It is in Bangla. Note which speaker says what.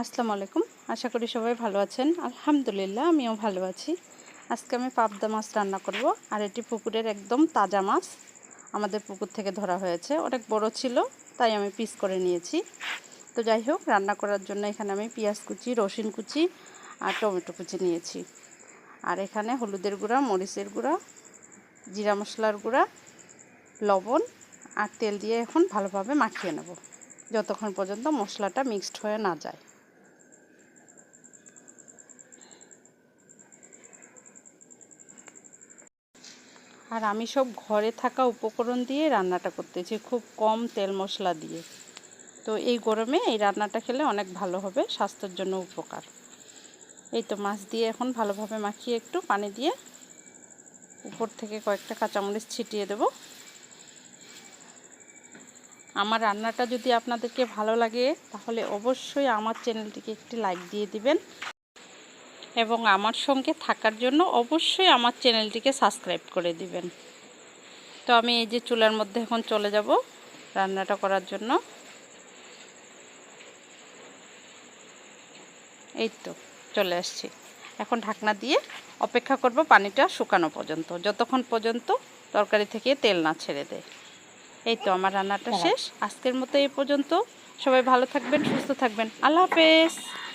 Speaker 1: আসসালামু আলাইকুম। আশা করি সবাই ভালো আছেন। আলহামদুলিল্লাহ, আমিও ভালো আছি। আজকে আমি পাবদা মাছ রান্না করব, আর এটি পুকুরের একদম তাজা মাছ আমাদের পুকুর থেকে ধরা হয়েছে। অনেক বড় ছিল, তাই আমি পিস করে নিয়েছি। তো যাই হোক, রান্না করার জন্য এখানে আমি পেঁয়াজ কুচি, রসুন কুচি আর টমেটো কুচি নিয়েছি। আর এখানে হলুদের গুঁড়া, মরিচের গুঁড়া, জিরা মশলার গুঁড়া, লবণ আর তেল দিয়ে এখন ভালোভাবে মাখিয়ে নেব, যতক্ষণ পর্যন্ত মশলাটা মিক্সড হয়ে না যায়। আর আমি সব ঘরে থাকা উপকরণ দিয়ে রান্নাটা করতেছি, খুব কম তেল মশলা দিয়ে। তো এই গরমে এই রান্নাটা খেলে অনেক ভালো হবে, স্বাস্থ্যের জন্য উপকার। এই তো মাছ দিয়ে এখন ভালোভাবে মাখিয়ে একটু পানি দিয়ে উপর থেকে কয়েকটা কাঁচামরিচ ছিটিয়ে দেব। আমার রান্নাটা যদি আপনাদেরকে ভালো লাগে, তাহলে অবশ্যই আমার চ্যানেলটিকে একটি লাইক দিয়ে দিবেন। এবং আমার সঙ্গে থাকার জন্য অবশ্যই আমার চ্যানেলটিকে সাবস্ক্রাইব করে দিবেন। তো আমি এই যে চুলার মধ্যে এখন চলে যাব রান্নাটা করার জন্য। এই তো চলে আসছি। এখন ঢাকনা দিয়ে অপেক্ষা করব পানিটা শুকানো পর্যন্ত। যতক্ষণ পর্যন্ত তরকারি থেকে তেল না ছেড়ে দেয়। এই তো আমার রান্নাটা শেষ। আজকের মতো এই পর্যন্ত। সবাই ভালো থাকবেন সুস্থ থাকবেন। আল্লাহ হাফেজ।